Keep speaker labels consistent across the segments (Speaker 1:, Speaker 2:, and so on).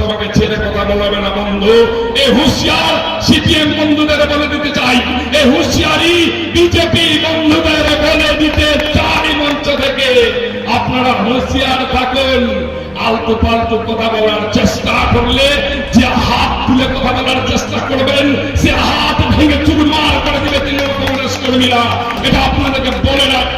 Speaker 1: তোমাকে ছেড়ে কথা বলবে না, বন্ধু। এ হুঁশিয়ার সিপিএম বন্ধুদের বলে দিতে চাই। এ হুঁশিয়ারি বিজেপি বন্ধুদের বলে দিতে চাই মঞ্চ থেকে। আপনারা হুঁশিয়ার থাকুন। আলতু পাল্টু কথা বলার চেষ্টা করলে যে হাত তুলে কথা বলার চেষ্টা করবেন, সে হাত ভেঙে চুরমার করে দিবে তৃণমূল কংগ্রেস কর্মীরা। এটা আপনাদেরকে বলে রাখছি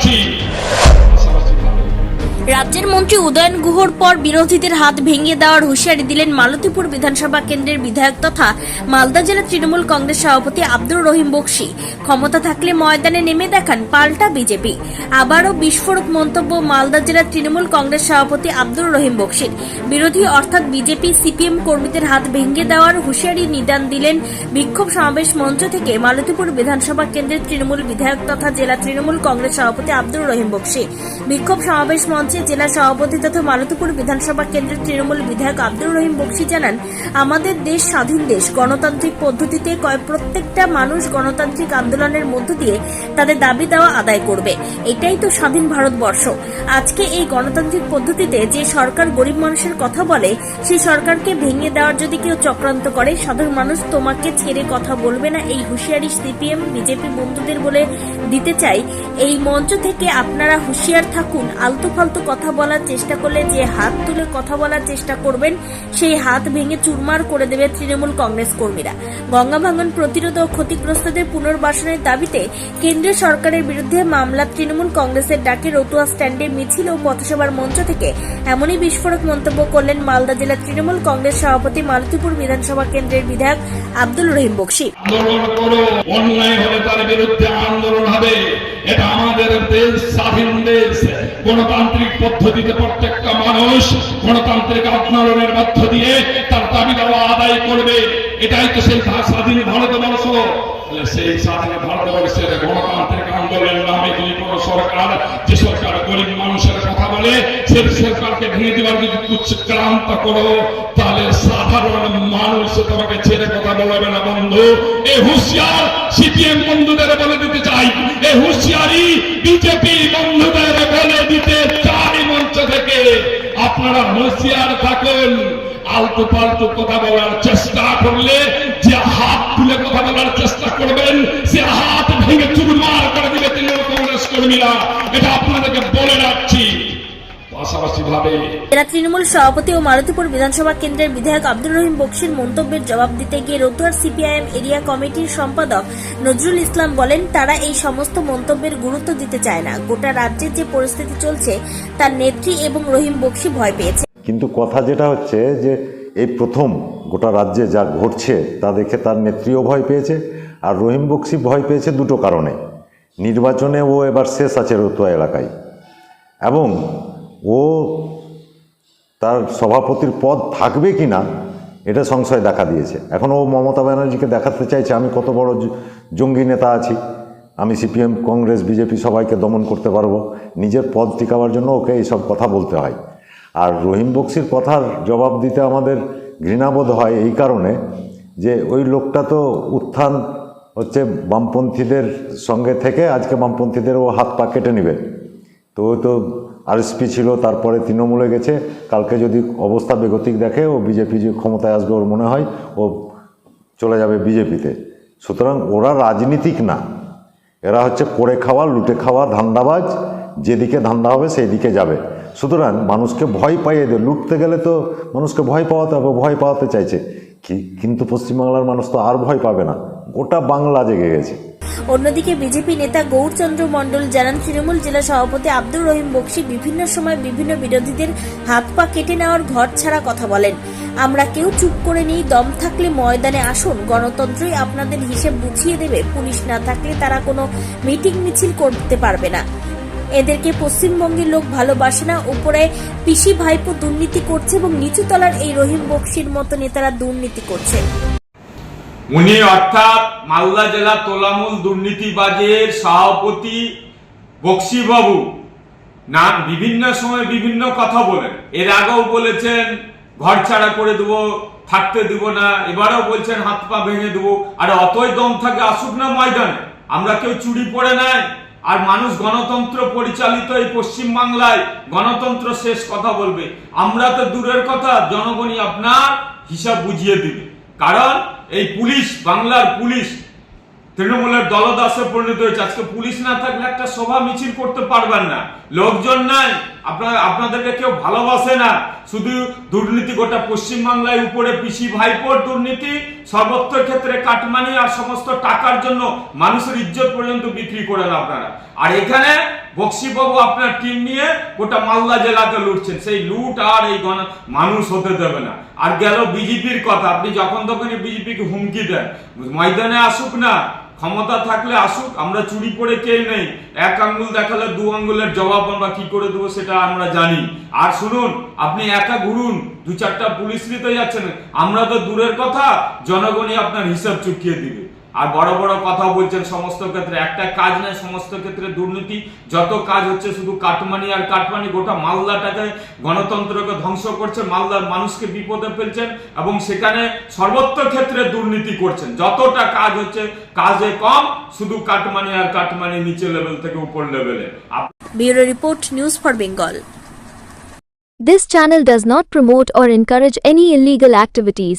Speaker 2: রাজ্যের মন্ত্রী উদয়ন গুহর পর বিরোধীদের হাত ভেঙে দেওয়ার হুঁশিয়ারি দিলেন মালতীপুর বিধানসভা কেন্দ্রের বিধায়ক তথা মালদা জেলা তৃণমূল কংগ্রেস সভাপতি আব্দুর রহিম বক্সি। ক্ষমতা থাকলে ময়দানে নেমে দেখান পাল্টা বিজেপি। আবারও বিস্ফোরক মন্তব্য মালদা জেলার তৃণমূল কংগ্রেস সভাপতি আব্দুর রহিম বক্সির। বিরোধী অর্থাৎ বিজেপি সিপিএম কর্মীদের হাত ভেঙে দেওয়ার হুঁশিয়ারি নিদান দিলেন বিক্ষোভ সমাবেশ মঞ্চ থেকে মালতীপুর বিধানসভা কেন্দ্রের তৃণমূল বিধায়ক তথা জেলা তৃণমূল কংগ্রেস সভাপতি আব্দুর রহিম বক্সি। বিক্ষোভ সমাবেশ মঞ্চে জেলা সভাপতি তথা মালতীপুর বিধানসভা কেন্দ্রের তৃণমূল বিধায়ক আব্দুর রহিম বক্সি জানান, আমাদের দেশ স্বাধীন দেশ। গণতান্ত্রিক পদ্ধতিতে প্রত্যেকটা মানুষ গণতান্ত্রিক আন্দোলনের মধ্য দিয়ে তাদের দাবি দেওয়া আদায় করবে। এটাই তো স্বাধীন ভারতবর্ষ। আজকে এই গণতান্ত্রিক পদ্ধতিতে যে সরকার গরিব মানুষের কথা বলে, সেই সরকারকে ভেঙে দেওয়ার যদি কেউ চক্রান্ত করে, সাধারণ মানুষ তোমাকে ছেড়ে কথা বলবে না। এই হুঁশিয়ারি সিপিএম, বিজেপি বন্ধুদের বলে দিতে চাই। এই মঞ্চ থেকে আপনারা হুঁশিয়ার থাকুন। আলতু ফালতু কথা বলার চেষ্টা করলে যে হাত তুলে কথা বলার চেষ্টা করবেন, সেই হাত ভেঙে চুরমার করে দেবে তৃণমূল কংগ্রেস কর্মীরা। গঙ্গা ভাঙন প্রতিরোধ ও ক্ষতিগ্রস্তদের পুনর্বাসনের দাবিতে কেন্দ্রীয় সরকারের বিরুদ্ধে মামলা তৃণমূল কংগ্রেসের ডাকে রতুয়া স্ট্যান্ডে মিছিল ও পথসভার মঞ্চ থেকে এমনই বিস্ফোরক মন্তব্য করলেন মালদা জেলা তৃণমূল কংগ্রেস সভাপতি মালতীপুর বিধানসভা কেন্দ্রের বিধায়ক আব্দুল রহিম বক্সি।
Speaker 1: আন্দোলন করো, অন্যায় হলে তার বিরুদ্ধে আন্দোলন হবে। এটা আমাদের দেশ স্বাধীন দেশ। গণতান্ত্রিক পদ্ধতিতে প্রত্যেকটা মানুষ গণতান্ত্রিক আন্দোলনের মধ্য দিয়ে তার দাবি দাওয়া আদায় করবে। এটাই তো সেই স্বাধীন ভারতবর্ষ। সেই স্বাধীন ভারতবর্ষের গণতান্ত্রিক আন্দোলনের নামে যদি কোনো সরকার, যে সরকার গরিব মানুষের কথা বলে সেই সরকারকে ভেঙে দেওয়ার যদি কুচক্রান্ত করো, তাহলে সাধারণ মানুষ তোমাকে ছেড়ে কথা বলবে না, বন্ধু। এ হুঁশিয়ার সিপিএম বন্ধুদের বলে দিতে চাই। এ হুঁশিয়ারি বিজেপি বন্ধুদের বলে দিতে চাই মঞ্চ থেকে। আপনারা হুঁশিয়ার থাকুন। আলতু পাল্টু কথা বলার চেষ্টা করলে যে হাত তুলে কথা বলার চেষ্টা করবেন, সে হাত ভেঙে চুরমার করে দিবে তৃণমূল কংগ্রেস কর্মীরা। এটা আপনাদেরকে পাশাপাশি ভাবে
Speaker 2: জেলা তৃণমূল সভাপতি ও মারুতিপুর বিধানসভা কেন্দ্রের বিধায়ক আব্দুর রহিম বক্সির মন্তব্যের জবাব দিতে গিয়ে রতুয়ার সিপিআইএম এরিয়া কমিটির সম্পাদক নজরুল ইসলাম বলেন তারা এই সমস্ত মন্তব্যের গুরুত্ব দিতে চায় না। গোটা রাজ্যের যে পরিস্থিতি চলছে তার নেত্রী এবং রহিম বক্সি ভয় পেয়েছে।
Speaker 3: কিন্তু কথা যেটা হচ্ছে যে এই প্রথম গোটা রাজ্যে যা ঘটছে তা দেখে তার নেত্রীও ভয় পেয়েছে আর রহিম বক্সি ভয় পেয়েছে দুটো কারণে। নির্বাচনে ও এবার শেষ আছে রতুয়া এলাকায়। এবং ও তার সভাপতির পদ থাকবে কি না, এটা সংশয় দেখা দিয়েছে। এখন ও মমতা ব্যানার্জিকে দেখাতে চাইছে, আমি কত বড় জঙ্গি নেতা আছি, আমি সিপিএম, কংগ্রেস, বিজেপি সবাইকে দমন করতে পারব, নিজের পদ টিকাবার জন্য ওকে এইসব কথা বলতে হয়। আর রহিম বক্সির কথার জবাব দিতে আমাদের ঘৃণাবোধ হয় এই কারণে যে ওই লোকটা তো উত্থান হচ্ছে বামপন্থীদের সঙ্গে থেকে আজকে বামপন্থীদের ও হাত পা কেটে নেবে। তো তো আরএসপি ছিল, তারপরে তৃণমূলে গেছে। কালকে যদি অবস্থা বেগতিক দেখে, ও বিজেপি যে ক্ষমতায় আসবে ওর মনে হয়, ও চলে যাবে বিজেপিতে। সুতরাং ওরা রাজনীতিক না। এরা হচ্ছে করে খাওয়া, লুটে খাওয়া, ধান্দাবাজ। যেদিকে ধান্দা হবে সেই দিকে যাবে। সুতরাং মানুষকে ভয় পাইয়ে দেয় লুটতে গেলে তো মানুষকে ভয় পাওয়াতে হবে, ভয় পাওয়াতে চাইছে। কি কিন্তু পশ্চিমবাংলার মানুষ তো আর ভয় পাবে না। গোটা বাংলা জেগে গেছে।
Speaker 2: অন্যদিকে বিজেপি নেতা গৌরচন্দ্র মণ্ডল জানান, তৃণমূল জেলা সভাপতি আব্দুর রহিম বক্সি বিভিন্ন সময় বিভিন্ন বিরোধীদের হাত পা কেটে নেওয়ার ঘর ছাড়া কথা বলেন। আমরা কেউ চুপ করে নেই, দম থাকলে ময়দানে আসুন। গণতন্ত্রই আপনাদের হিসেব বুঝিয়ে দেবে। পুলিশ না থাকলে তারা কোনো মিটিং মিছিল করতে পারবে না। এদেরকে পশ্চিমবঙ্গের লোক ভালোবাসে না। উপরে পিসি ভাইপো দুর্নীতি করছে এবং নিচু তলার এই রহিম বক্সির মতো নেতারা দুর্নীতি করছে।
Speaker 4: উনি অর্থাৎ মালদা জেলা তোলামূল দুর্নীতিবাজের সভাপতি বক্সিবাবু। না, বিভিন্ন সময় বিভিন্ন কথা বলেন। এর আগেও বলেছেন, ঘর ছাড়া করে দেবো, থাকতে দিব না। এবারেও বলছেন, হাত পা ভেঙে দেবো। আর অতই দম থাকে, আসুক না ময়দানে। আমরা কেউ চুরি পড়ে নাই। আর মানুষ গণতন্ত্র পরিচালিত এই পশ্চিম বাংলায় গণতন্ত্র শেষ কথা বলবে। আমরা তো দূরের কথা, জনগণই আপনার হিসাব বুঝিয়ে দিবে। কারণ এই পুলিশ, বাংলার পুলিশ, তৃণমূলের দলদাসে পরিণত হয়েছে। আজকে পুলিশ না থাকলে একটা সভা মিছিল করতে পারবেন না। লোকজন নাই। আপনার আপনাদেরকে কেউ ভালোবাসে না। শুধু দুর্নীতি গোটা পশ্চিম বাংলায় উপরে পিসি ভাইপোর দুর্নীতি, সর্বত্র ক্ষেত্রে কাটমানি আর সমস্ত টাকার জন্য মানুষের ইজ্জত পর্যন্ত বিক্রি করেন আপনারা। আর এখানে বক্সিবাবু আপনার টিম নিয়ে গোটা মালদা জেলাকে লুটছেন। সেই লুট আর এই মানুষ হতে দেবে না। আর গেল বিজেপির কথা। আপনি যখন তখনই বিজেপিকে হুমকি দেন। ময়দানে আসুক না, ক্ষমতা থাকলে আসুক, আমরা চুরি করে কে নেই? এক আঙ্গুল দেখালে দু আঙ্গুলের জবাব আমরা কি করে দেবো সেটা আমরা জানি। আর শুনুন, আপনি একা ঘুরুন দু চারটা পুলিশ নিতে যাচ্ছেন। আমরা তো দূরের কথা, জনগণই আপনার হিসাব চুকিয়ে দিবে। আর বড় বড় কথা বলছেন সমস্ত ক্ষেত্রে। একটা কাজ নেই সমস্ত ক্ষেত্রে দুর্নীতি। যত কাজ হচ্ছে শুধু কাটমানি আর কাটমানি গোটা মালদাটাকে গণতন্ত্রকে ধ্বংস করছে। মালদার মানুষকে বিপদে ফেলছেন এবং সেখানে সর্বত্র ক্ষেত্রে দুর্নীতি করছেন। যতটা কাজ হচ্ছে কাজে কম শুধু কাটমানি আর কাটমানি নিচে লেভেল থেকে উপর লেভেলে
Speaker 2: bureau report news for Bengal.
Speaker 5: This channel does not promote or encourage any illegal activities.